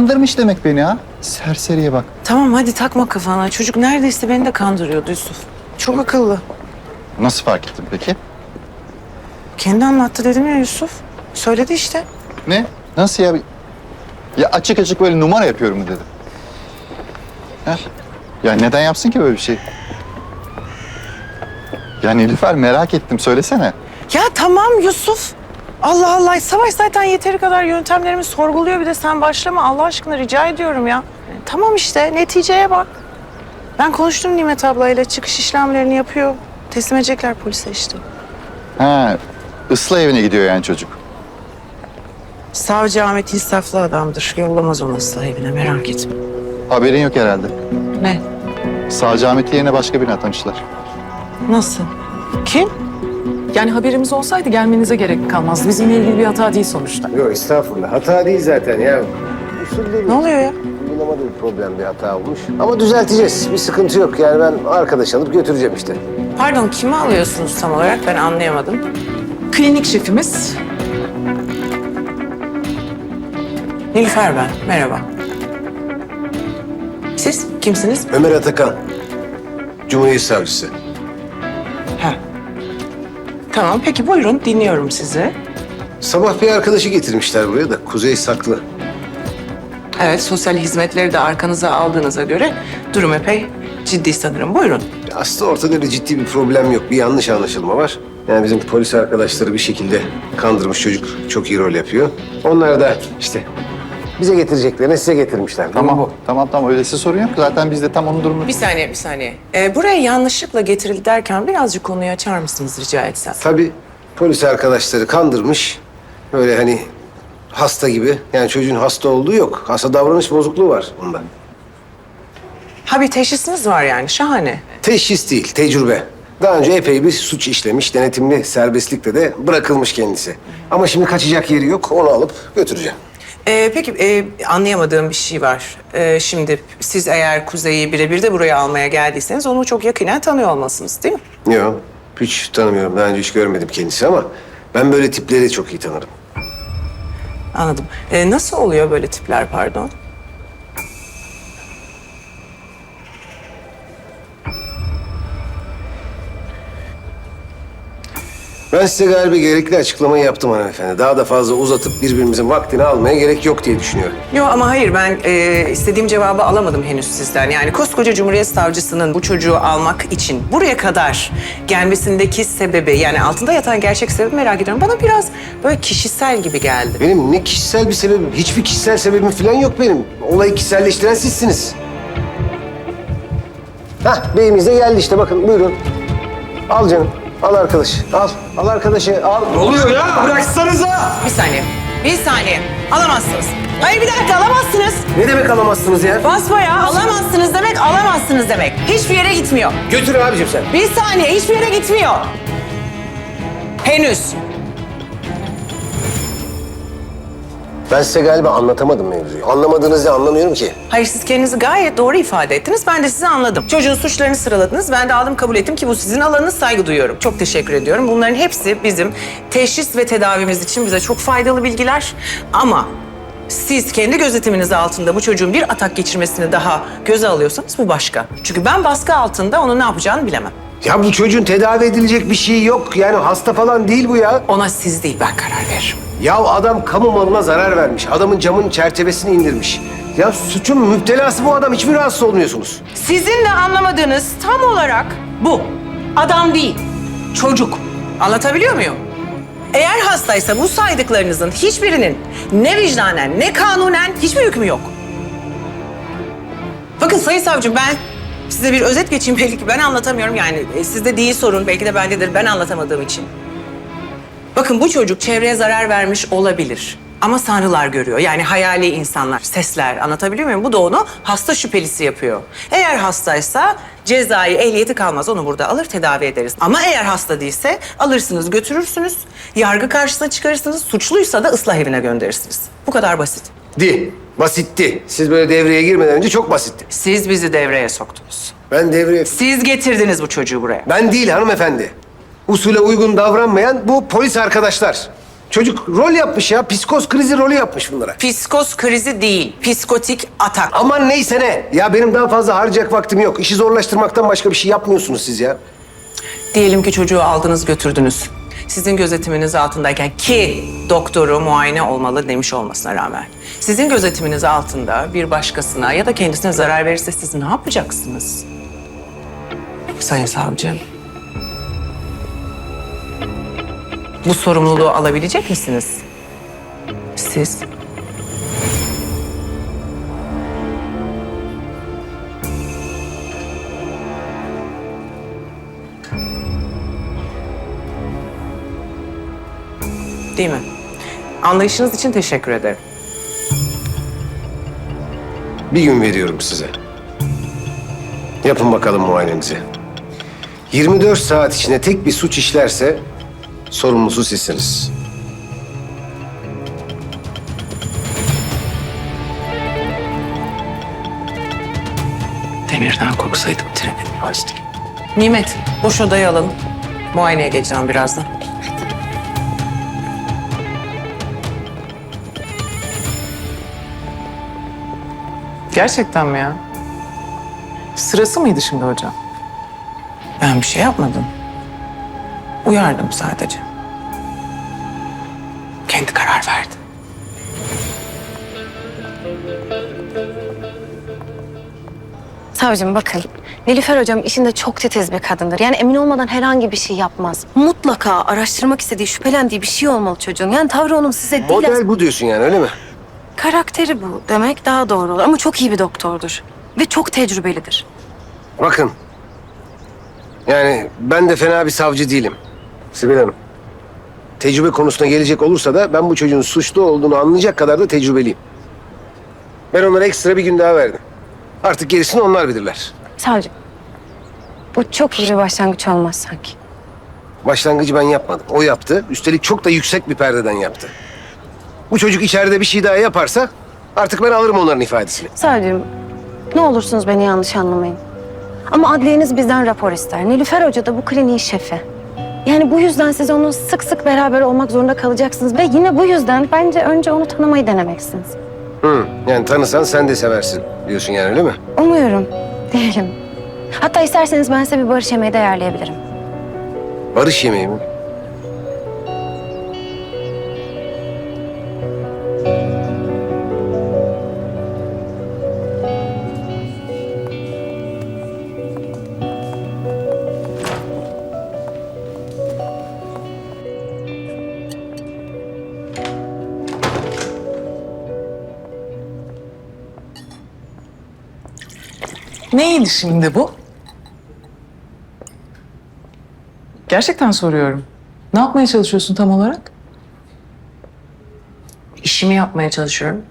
Kandırmış demek beni ha. Serseriye bak. Tamam hadi takma kafana. Çocuk neredeyse beni de kandırıyordu Yusuf. Çok akıllı. Nasıl fark ettin peki? Kendi anlattı dedim ya Yusuf. Söyledi işte. Ne? Nasıl ya? Ya açık açık böyle numara yapıyorum mu dedi. Ha? Ya neden yapsın ki böyle bir şey? Ya Nilüfer merak ettim söylesene. Ya tamam Yusuf. Allah Allah. Savaş zaten yeteri kadar yöntemlerimi sorguluyor. Bir de sen başlama Allah aşkına rica ediyorum ya. Tamam işte neticeye bak. Ben konuştum Nimet ablayla. Çıkış işlemlerini yapıyor. Teslim edecekler polise işte. Ha, ıslah evine gidiyor yani çocuk. Savcı Ahmet insaflı adamdır. Yollamaz onu ıslah evine merak etme. Haberin yok herhalde. Ne? Sağcı Ahmet yerine başka birini atamışlar. Nasıl? Kim? Yani haberimiz olsaydı gelmenize gerek kalmazdı. Bizimle ilgili bir hata değil sonuçta. Yok estağfurullah. Hata değil zaten ya. Usulde Ne oluyor ya? Uygulamada bir problem, bir hata olmuş. Ama düzelteceğiz. Bir sıkıntı yok. Yani ben arkadaş alıp götüreceğim işte. Pardon kimi alıyorsunuz tam olarak ben anlayamadım. Klinik şefimiz Nilüfer ben. Merhaba. Siz kimsiniz? Ömer Atakan. Cumhuriyet Savcısı. Tamam peki buyurun dinliyorum sizi. Sabah bir arkadaşı getirmişler buraya da. Kuzey Saklı. Evet sosyal hizmetleri de arkanıza aldığınıza göre durum epey ciddi sanırım. Buyurun. Aslında ortada öyle ciddi bir problem yok. Bir yanlış anlaşılma var. Yani bizim polis arkadaşları bir şekilde kandırmış çocuk. Çok iyi rol yapıyor. Onlar da işte bize getireceklerini size getirmişler. Tamam, bu. tamam, tamam. Öylesi sorun yok. Zaten biz de tam onun durumunu... Bir saniye bir saniye. Ee, buraya yanlışlıkla getirildi derken birazcık konuyu açar mısınız rica etsem? Tabii polis arkadaşları kandırmış. Böyle hani hasta gibi. Yani çocuğun hasta olduğu yok. Hasta davranış bozukluğu var bunda. Ha bir teşhisiniz var yani şahane. Teşhis değil, tecrübe. Daha önce epey bir suç işlemiş, denetimli serbestlikte de bırakılmış kendisi. Ama şimdi kaçacak yeri yok, onu alıp götüreceğim. Ee, peki e, anlayamadığım bir şey var. Ee, şimdi siz eğer Kuzey'i birebir de buraya almaya geldiyseniz onu çok yakinen tanıyor olmalısınız değil mi? Yok, hiç tanımıyorum. Daha önce hiç görmedim kendisi ama ben böyle tipleri çok iyi tanırım. Anladım. Ee, nasıl oluyor böyle tipler pardon? Ben size galiba gerekli açıklamayı yaptım hanımefendi. Daha da fazla uzatıp birbirimizin vaktini almaya gerek yok diye düşünüyorum. Yok ama hayır ben e, istediğim cevabı alamadım henüz sizden. Yani koskoca Cumhuriyet Savcısının bu çocuğu almak için buraya kadar gelmesindeki sebebi yani altında yatan gerçek sebebi merak ediyorum. Bana biraz böyle kişisel gibi geldi. Benim ne kişisel bir sebebim, hiçbir kişisel sebebim falan yok benim. Olayı kişiselleştiren sizsiniz. Hah, beyimiz de geldi işte bakın buyurun. Al canım, al arkadaş, al. Al arkadaşı, al. Bir saniye. Bir saniye. Alamazsınız. Hayır bir dakika alamazsınız. Ne demek alamazsınız ya? Basbayağı alamazsınız demek alamazsınız demek. Hiçbir yere gitmiyor. Götür abicim sen. Bir saniye hiçbir yere gitmiyor. Henüz. Ben size galiba anlatamadım mevzuyu. Anlamadığınızı anlamıyorum ki. Hayır siz kendinizi gayet doğru ifade ettiniz. Ben de sizi anladım. Çocuğun suçlarını sıraladınız. Ben de aldım kabul ettim ki bu sizin alanınız saygı duyuyorum. Çok teşekkür ediyorum. Bunların hepsi bizim teşhis ve tedavimiz için bize çok faydalı bilgiler. Ama siz kendi gözetiminiz altında bu çocuğun bir atak geçirmesini daha göze alıyorsanız bu başka. Çünkü ben baskı altında onun ne yapacağını bilemem. Ya bu çocuğun tedavi edilecek bir şey yok. Yani hasta falan değil bu ya. Ona siz değil ben karar veririm. Ya adam kamu malına zarar vermiş. Adamın camın çerçevesini indirmiş. Ya suçun müptelası bu adam. Hiç mi rahatsız olmuyorsunuz? Sizin de anlamadığınız tam olarak bu. Adam değil, çocuk. Anlatabiliyor muyum? Eğer hastaysa bu saydıklarınızın hiçbirinin ne vicdanen ne kanunen hiçbir hükmü yok. Bakın Sayın Savcı ben size bir özet geçeyim belki ki ben anlatamıyorum yani e, sizde değil sorun belki de bendedir ben anlatamadığım için. Bakın bu çocuk çevreye zarar vermiş olabilir. Ama sanrılar görüyor. Yani hayali insanlar, sesler anlatabiliyor muyum? Bu da onu hasta şüphelisi yapıyor. Eğer hastaysa cezai ehliyeti kalmaz. Onu burada alır tedavi ederiz. Ama eğer hasta değilse alırsınız götürürsünüz. Yargı karşısına çıkarırsınız. Suçluysa da ıslah evine gönderirsiniz. Bu kadar basit. Di. Basitti. Siz böyle devreye girmeden önce çok basitti. Siz bizi devreye soktunuz. Ben devreye... Siz getirdiniz bu çocuğu buraya. Ben değil hanımefendi. Usule uygun davranmayan bu polis arkadaşlar. Çocuk rol yapmış ya. Psikoz krizi rolü yapmış bunlara. Psikoz krizi değil, psikotik atak. Aman neyse ne. Ya benim daha fazla harcayacak vaktim yok. İşi zorlaştırmaktan başka bir şey yapmıyorsunuz siz ya. Diyelim ki çocuğu aldınız götürdünüz. Sizin gözetiminiz altındayken ki doktoru muayene olmalı demiş olmasına rağmen. Sizin gözetiminiz altında bir başkasına ya da kendisine zarar verirse siz ne yapacaksınız? Sayın savcı. Bu sorumluluğu alabilecek misiniz? Siz? Değil mi? Anlayışınız için teşekkür ederim. Bir gün veriyorum size. Yapın bakalım muayenenizi. 24 saat içinde tek bir suç işlerse sorumlusu sizsiniz. Demirden korksaydım treni bilmezdim. Nimet, boş odayı alalım. Muayeneye geleceğim birazdan. Gerçekten mi ya? Sırası mıydı şimdi hocam? Ben bir şey yapmadım. Uyardım sadece. Kendi karar verdi. Savcım bakın, Nilüfer hocam işinde çok titiz bir kadındır. Yani emin olmadan herhangi bir şey yapmaz. Mutlaka araştırmak istediği, şüphelendiği bir şey olmalı çocuğun. Yani tavrı onun size değil. Model bu diyorsun yani öyle mi? Karakteri bu demek daha doğru olur. Ama çok iyi bir doktordur. Ve çok tecrübelidir. Bakın. Yani ben de fena bir savcı değilim. Sibel Hanım. Tecrübe konusuna gelecek olursa da ben bu çocuğun suçlu olduğunu anlayacak kadar da tecrübeliyim. Ben onlara ekstra bir gün daha verdim. Artık gerisini onlar bilirler. Savcım, bu çok iyi bir başlangıç olmaz sanki. Başlangıcı ben yapmadım. O yaptı. Üstelik çok da yüksek bir perdeden yaptı. Bu çocuk içeride bir şey daha yaparsa artık ben alırım onların ifadesini. Savcım, ne olursunuz beni yanlış anlamayın. Ama adliyeniz bizden rapor ister. Nilüfer Hoca da bu kliniğin şefi. Yani bu yüzden siz onu sık sık beraber olmak zorunda kalacaksınız. Ve yine bu yüzden bence önce onu tanımayı denemelisiniz. Hı, yani tanısan sen de seversin diyorsun yani öyle mi? Umuyorum. Diyelim. Hatta isterseniz ben size bir barış yemeği de ayarlayabilirim. Barış yemeği mi? Neydi şimdi bu? Gerçekten soruyorum. Ne yapmaya çalışıyorsun tam olarak? İşimi yapmaya çalışıyorum.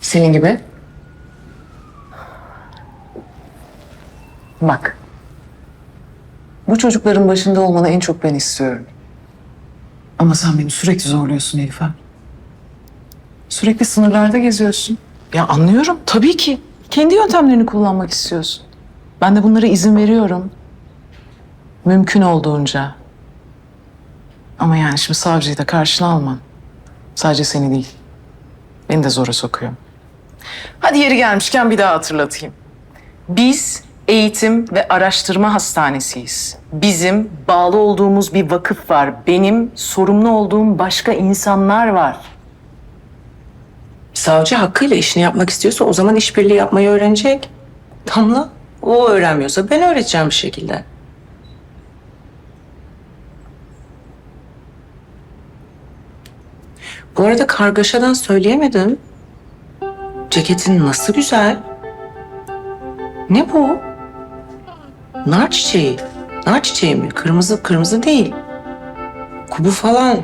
Senin gibi. Bak. Bu çocukların başında olmanı en çok ben istiyorum. Ama sen beni sürekli zorluyorsun Elif'e. Sürekli sınırlarda geziyorsun. Ya anlıyorum tabii ki. Kendi yöntemlerini kullanmak istiyorsun. Ben de bunlara izin veriyorum. Mümkün olduğunca. Ama yani şimdi savcıyı da karşına almam. Sadece seni değil. Beni de zora sokuyor. Hadi yeri gelmişken bir daha hatırlatayım. Biz eğitim ve araştırma hastanesiyiz. Bizim bağlı olduğumuz bir vakıf var. Benim sorumlu olduğum başka insanlar var. Savcı hakkıyla işini yapmak istiyorsa o zaman işbirliği yapmayı öğrenecek. Damla, o öğrenmiyorsa ben öğreteceğim bir şekilde. Bu arada kargaşadan söyleyemedim. Ceketin nasıl güzel. Ne bu? Nar çiçeği. Nar çiçeği mi? Kırmızı, kırmızı değil. Kubu falan.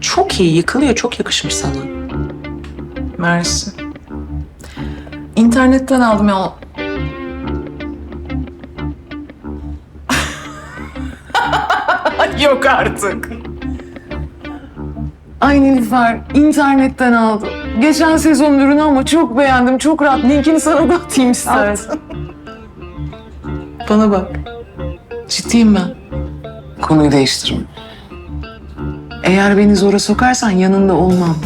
Çok iyi, yıkılıyor. Çok yakışmış sana. Mersi. İnternetten aldım ya. Yok artık. Ay Nilüfer, internetten aldım. Geçen sezon ürünü ama çok beğendim. Çok rahat. Linkini sana da atayım istersen. Bana bak. Ciddiyim ben. Konuyu değiştirme. Eğer beni zora sokarsan yanında olmam.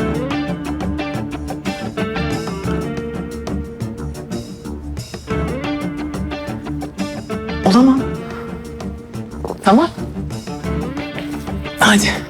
Olamam. Tamam. Hadi.